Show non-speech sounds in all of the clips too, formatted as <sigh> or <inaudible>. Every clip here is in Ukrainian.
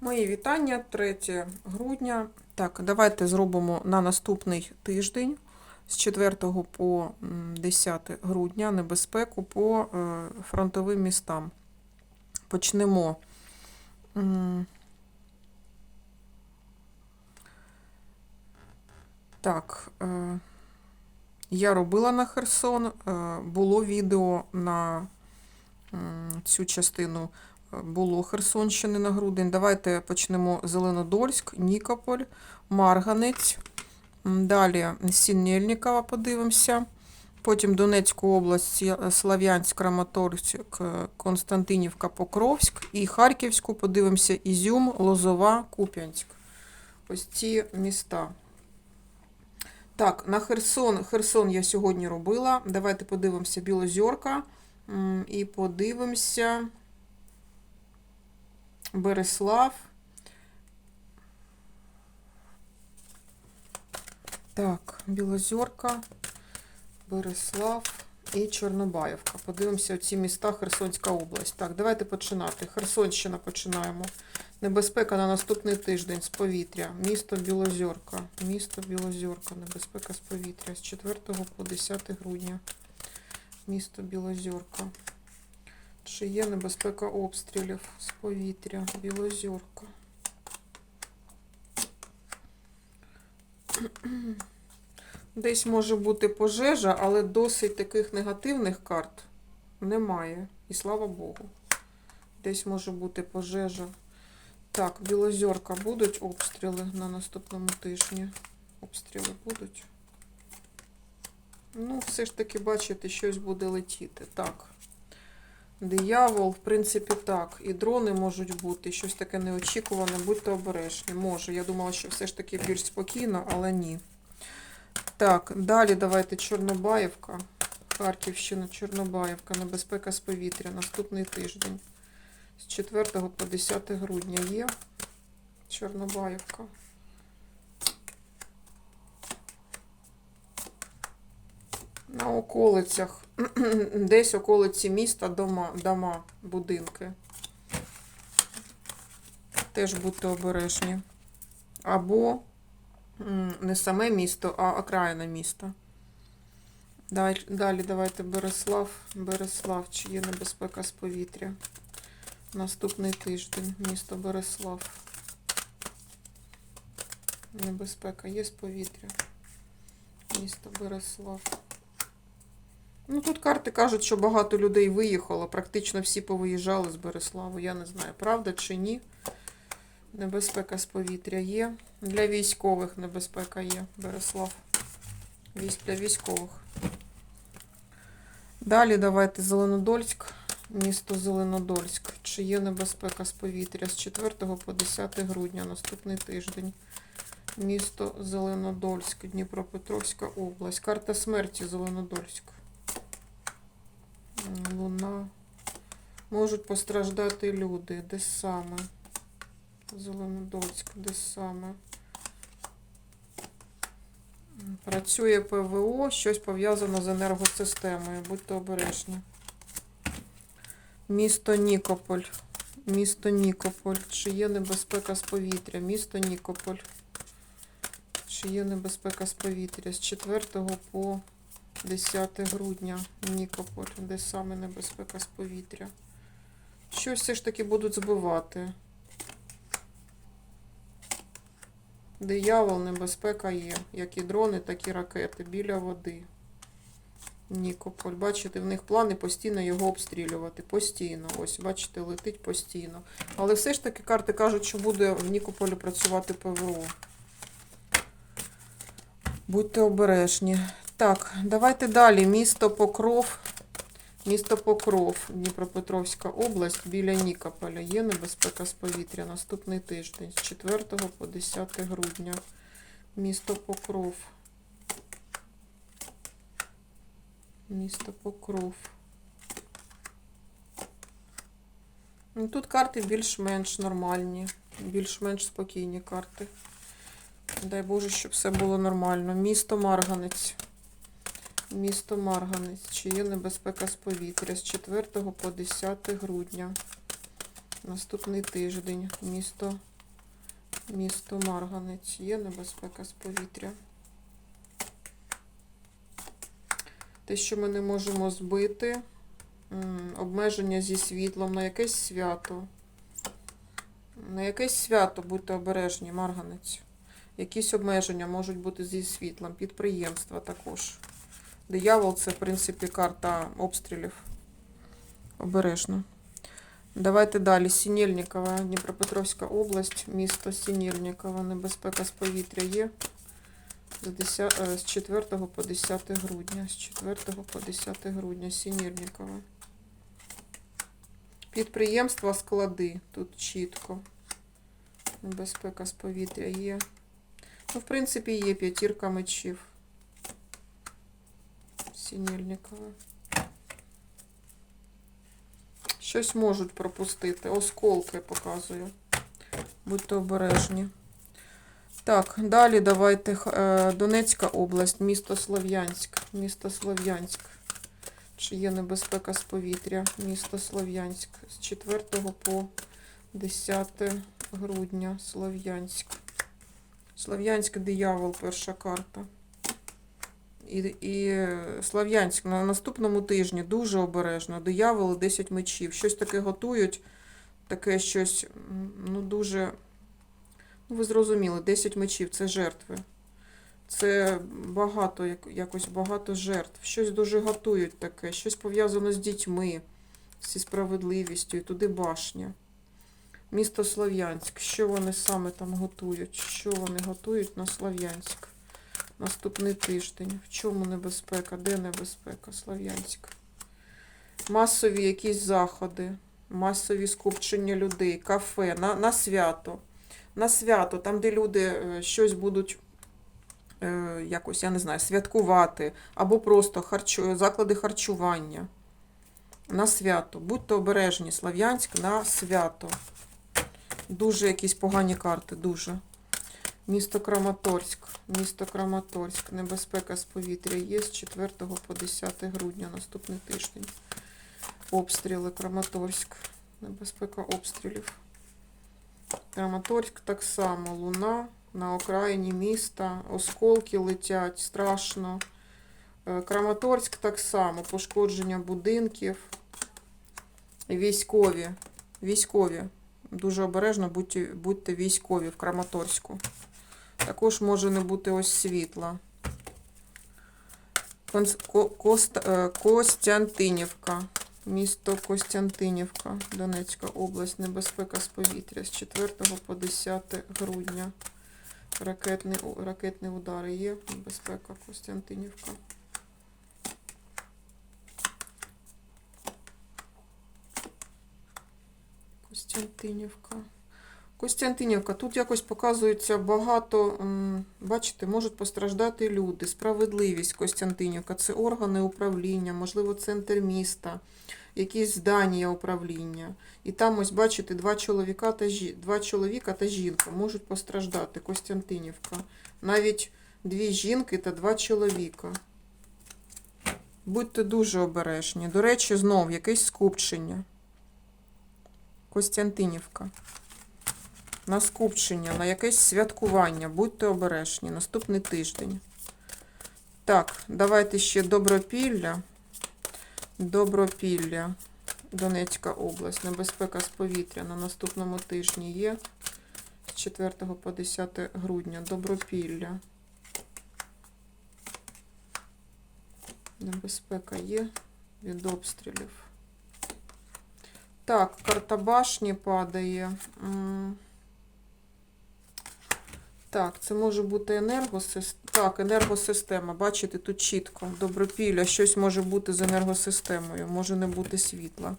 Мої вітання 3 грудня. Так, давайте зробимо на наступний тиждень з 4 по 10 грудня небезпеку по е, фронтовим містам. Почнемо. Так, е, я робила на Херсон, е, було відео на цю частину було Херсонщини на грудень. Давайте почнемо Зеленодольськ, Нікополь, Марганець. Далі Сінельникова подивимося. Потім Донецьку область, Слав'янськ, Краматорськ, Константинівка, Покровськ. І Харківську подивимося Ізюм, Лозова, Куп'янськ. Ось ці міста. Так, на Херсон. Херсон я сьогодні робила. Давайте подивимося Білозорка. М, І подивимося. Береслав. Так, Білозорка, Береслав і Чорнобаївка. Подивимося оці міста Херсонська область. Так, давайте починати. Херсонщина починаємо. Небезпека на наступний тиждень з повітря. Місто Білозорка. Місто Білозорка. Небезпека з повітря з 4 по 10 грудня. Місто Білозорка. Чи є небезпека обстрілів з повітря? Білозорка. <clears throat> Десь може бути пожежа, але досить таких негативних карт немає. І слава Богу. Десь може бути пожежа. Так, Білозорка будуть обстріли на наступному тижні. Обстріли будуть. Ну, все ж таки, бачите, щось буде летіти. Так. Диявол, в принципі, так. І дрони можуть бути, щось таке неочікуване, будьте обережні. Може. Я думала, що все ж таки більш спокійно, але ні. Так, далі давайте Чорнобаївка. Харківщина, Чорнобаївка, небезпека з повітря. Наступний тиждень. З 4 по 10 грудня є Чорнобаївка. На околицях, <clears throat> десь околиці міста дома, дома, будинки. Теж будьте обережні. Або не саме місто, а окраїна міста. Далі, давайте Береслав. Береслав, чи є небезпека з повітря. Наступний тиждень. Місто Береслав. Небезпека є з повітря. Місто Береслав. Ну, тут карти кажуть, що багато людей виїхало. Практично всі повиїжджали з Береславу. Я не знаю, правда чи ні. Небезпека з повітря є. Для військових небезпека є. Береслав. Військ для військових. Далі давайте Зеленодольськ. Місто Зеленодольськ. Чи є небезпека з повітря з 4 по 10 грудня, наступний тиждень. Місто Зеленодольськ, Дніпропетровська область. Карта смерті Зеленодольськ. Луна. Можуть постраждати люди. Де саме? Зеленодольськ, де саме? Працює ПВО, щось пов'язано з енергосистемою. Будьте обережні. Місто Нікополь. Місто Нікополь. Чи є небезпека з повітря? Місто Нікополь. Чи є небезпека з повітря? З 4 по 10 грудня. Нікополь. Де саме небезпека з повітря? Щось все ж таки будуть збивати. Диявол, небезпека є. Як і дрони, так і ракети. Біля води. Нікополь. Бачите, в них плани постійно його обстрілювати. Постійно. Ось, бачите, летить постійно. Але все ж таки карти кажуть, що буде в Нікополі працювати ПВО. Будьте обережні. Так, давайте далі. Місто Покров. Місто Покров, Дніпропетровська область, біля Нікополя. Є небезпека з повітря наступний тиждень з 4 по 10 грудня. Місто Покров. Місто Покров. Ну, Тут карти більш-менш нормальні, більш-менш спокійні карти. Дай Боже, щоб все було нормально. Місто Марганець. Місто Марганець. Чи є небезпека з повітря з 4 по 10 грудня. Наступний тиждень. Місто Місто Марганець. Є небезпека з повітря. Те, що ми не можемо збити. Обмеження зі світлом на якесь свято. На якесь свято будьте обережні, Марганець. Якісь обмеження можуть бути зі світлом, підприємства також. Диявол це, в принципі, карта обстрілів. Обережно. Давайте далі. Сінєльникова, Дніпропетровська область, місто Сінєльникова, небезпека з повітря є. З, 10, е, з 4 по 10 грудня. З 4 по 10 грудня Сінєльникова. Підприємства, склади. Тут чітко. Небезпека з повітря є. Ну, в принципі, є п'ятірка мечів. Сінєльникова. Щось можуть пропустити. Осколки показую. Будьте обережні. Так, далі давайте е, Донецька область, місто Слов'янськ. Місто Слов'янськ. Чи є небезпека з повітря? Місто Слов'янськ. З 4 по 10 грудня. Слов'янськ. Слов'янськ диявол, перша карта. І, і Слов'янськ на наступному тижні дуже обережно. Дияволи 10 мечів. Щось таке готують. Таке щось, ну, дуже. Ну, ви зрозуміли, 10 мечів це жертви. Це багато, як- якось багато жертв. Щось дуже готують таке, щось пов'язане з дітьми, зі справедливістю, і туди башня. Місто Слов'янськ. Що вони саме там готують? Що вони готують на Слов'янськ? Наступний тиждень. В чому небезпека? Де небезпека? Слов'янськ. Масові якісь заходи, масові скупчення людей, кафе, на, на свято. На свято, там, де люди е, щось будуть е, якось, я не знаю, святкувати, або просто харчу, заклади харчування. На свято. Будьте обережні, Слов'янськ на свято. Дуже якісь погані карти, дуже. Місто Краматорськ. Місто Краматорськ. Небезпека з повітря є з 4 по 10 грудня, наступний тиждень. Обстріли Краматорськ. Небезпека обстрілів. Краматорськ так само. Луна на окраїні міста. Осколки летять, страшно. Е, Краматорськ так само. Пошкодження будинків. Військові. Військові. Дуже обережно будьте, будьте військові в Краматорську. Також може не бути ось світла. Е, Костянтинівка. Місто Костянтинівка, Донецька область, небезпека з повітря з 4 по 10 грудня. Ракетний, у- ракетні удари є. Небезпека Костянтинівка. Костянтинівка. Костянтинівка, тут якось показується багато, бачите, можуть постраждати люди. Справедливість Костянтинівка це органи управління, можливо, центр міста, якісь здання управління. І там, ось, бачите, два чоловіка та, два чоловіка та жінка можуть постраждати. Костянтинівка. Навіть дві жінки та два чоловіка. Будьте дуже обережні. До речі, знов якесь скупчення. Костянтинівка. На скупчення, на якесь святкування. Будьте обережні. Наступний тиждень. Так, давайте ще Добропілля. Добропілля. Донецька область. Небезпека з повітря на наступному тижні є. З 4 по 10 грудня. Добропілля. Небезпека є від обстрілів. Так, карта башні падає. Так, це може бути енергосистема. Так, енергосистема. Бачите, тут чітко. Добропілля. Щось може бути з енергосистемою, може не бути світла.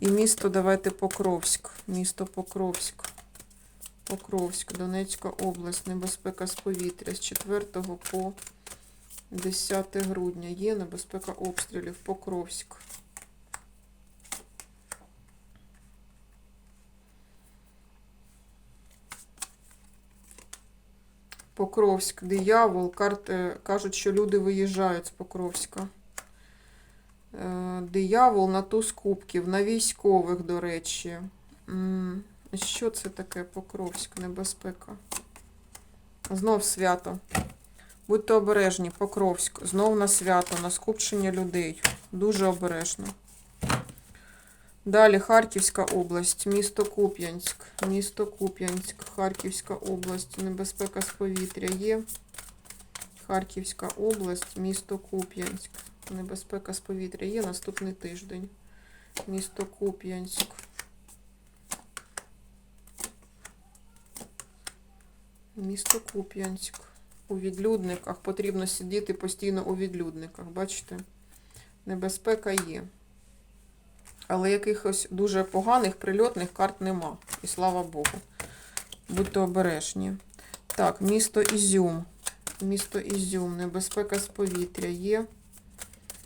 І місто, давайте Покровськ. Місто Покровськ. Покровськ, Донецька область. Небезпека з повітря з 4 по 10 грудня. Є небезпека обстрілів. Покровськ. Покровськ, диявол, карти кажуть, що люди виїжджають з Покровська. Е, Диявол на туз кубків, на військових, до речі. Що це таке Покровськ, небезпека? Знов свято. Будьте обережні, Покровськ. Знов на свято, на скупчення людей. Дуже обережно. Далі Харківська область, місто Куп'янськ. Місто Куп'янськ, Харківська область. Небезпека з повітря є. Харківська область, місто Куп'янськ. Небезпека з повітря є наступний тиждень. Місто Куп'янськ. Місто Куп'янськ. У відлюдниках. Потрібно сидіти постійно у відлюдниках. Бачите? Небезпека є. Але якихось дуже поганих прильотних карт нема. І слава Богу. Будьте обережні. Так, місто Ізюм. Місто Ізюм. Небезпека з повітря є.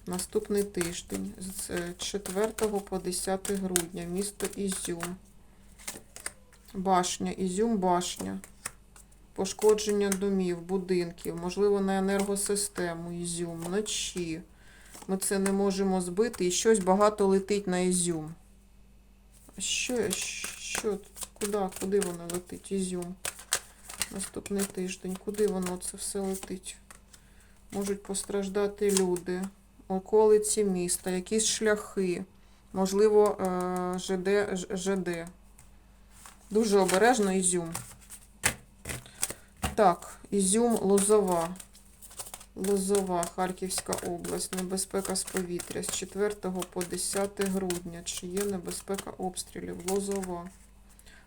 Наступний тиждень. З е, 4 по 10 грудня. Місто Ізюм. Башня. Ізюм, башня. Пошкодження домів, будинків, можливо, на енергосистему Ізюм, вночі. Ми це не можемо збити. І щось багато летить на Ізюм. Що, що, куди, куди воно летить? Ізюм. Наступний тиждень. Куди воно це все летить? Можуть постраждати люди, околиці міста, якісь шляхи, можливо, е, ЖД, ЖД. Дуже обережно Ізюм. Так, Ізюм, Лозова. Лозова, Харківська область. Небезпека з повітря з 4 по 10 грудня. Чи є небезпека обстрілів? Лозова.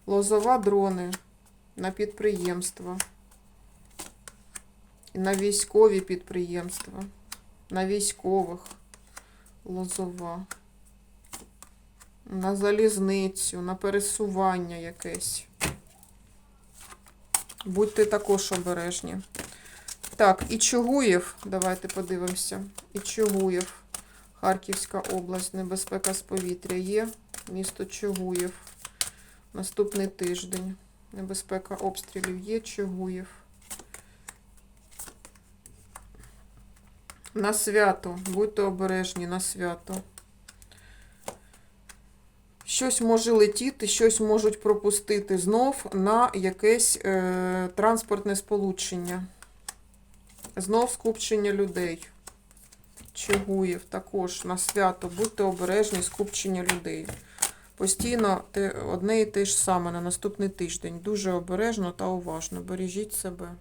Лозова дрони на підприємства. На військові підприємства. На військових. Лозова. На залізницю, на пересування якесь. Будьте також обережні. Так, і Чугуєв, давайте подивимося. І Чугуєв, Харківська область, небезпека з повітря є. Місто Чугуєв. Наступний тиждень. Небезпека обстрілів є. Чугуєв. На свято. Будьте обережні на свято. Щось може летіти, щось можуть пропустити знов на якесь е, транспортне сполучення. Знов скупчення людей. Чугуєв також на свято. Будьте обережні, скупчення людей. Постійно одне і те ж саме на наступний тиждень. Дуже обережно та уважно. Бережіть себе.